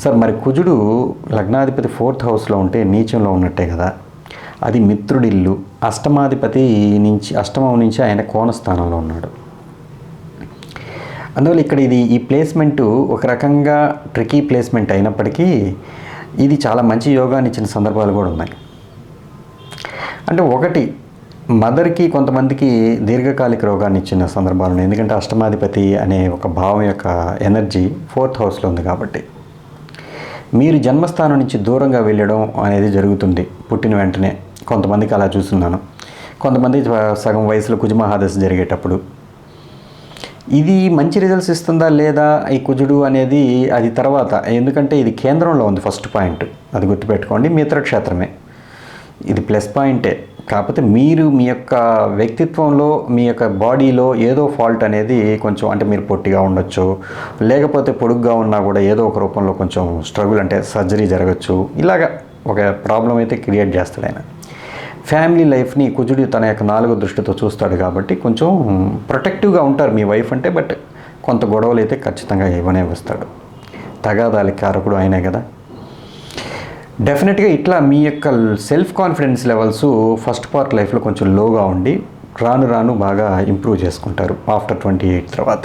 Sir మరి కుజుడు లగ్నాధిపతి ఫోర్త్ హౌస్లో ఉంటే నీచంలో ఉన్నట్టే కదా. అది మిత్రుడిల్లు. అష్టమాధిపతి నుంచి అష్టమం నుంచి ఆయన కోణ స్థానంలో ఉన్నాడు. అందువల్ల ఇక్కడ ఇది ఈ ప్లేస్మెంటు ఒక రకంగా ట్రికీ ప్లేస్మెంట్ అయినప్పటికీ ఇది చాలా మంచి యోగాన్ని ఇచ్చిన సందర్భాలు కూడా ఉన్నాయి. అంటే ఒకటి మదర్కి కొంతమందికి దీర్ఘకాలిక రోగాన్ని ఇచ్చిన సందర్భాలు ఉన్నాయి. ఎందుకంటే అష్టమాధిపతి అనే ఒక భావం యొక్క ఎనర్జీ ఫోర్త్ హౌస్లో ఉంది కాబట్టి. మీరు జన్మస్థానం నుంచి దూరంగా వెళ్ళడం అనేది జరుగుతుంది. పుట్టిన వెంటనే కొంతమందికి అలా చూస్తున్నాను. కొంతమంది సగం వయసులో కుజమహాదశ జరిగేటప్పుడు. ఇది మంచి రిజల్ట్స్ ఇస్తుందా లేదా ఈ కుజుడు అనేది అది తర్వాత. ఎందుకంటే ఇది కేంద్రంలో ఉంది ఫస్ట్ పాయింట్ అది గుర్తుపెట్టుకోండి మిత్రక్షేత్రమే. ఇది ప్లస్ పాయింటే కాకపోతే మీరు మీ యొక్క వ్యక్తిత్వంలో మీ యొక్క బాడీలో ఏదో ఫాల్ట్ అనేది కొంచెం అంటే మీరు పొట్టిగా ఉండొచ్చు. లేకపోతే పొడుగ్గా ఉన్నా కూడా ఏదో ఒక రూపంలో కొంచెం స్ట్రగుల్ అంటే సర్జరీ జరగచ్చు. ఇలాగ ఒక ప్రాబ్లం అయితే క్రియేట్ చేస్తాడు ఆయన. ఫ్యామిలీ లైఫ్ని కుజుడు తన యొక్క నాలుగో దృష్టితో చూస్తాడు కాబట్టి కొంచెం ప్రొటెక్టివ్గా ఉంటారు మీ వైఫ్ అంటే బట్ కొంత గొడవలు అయితే ఖచ్చితంగా ఇవ్వనే వస్తాడు. తగాదాలకి కారకుడు ఆయనే కదా. డెఫినెట్గా ఇట్లా మీ యొక్క self confidence levels first part లైఫ్లో కొంచెం లోగా ఉండి రాను రాను బాగా ఇంప్రూవ్ చేసుకుంటారు ఆఫ్టర్ ట్వంటీ ఎయిట్ తర్వాత.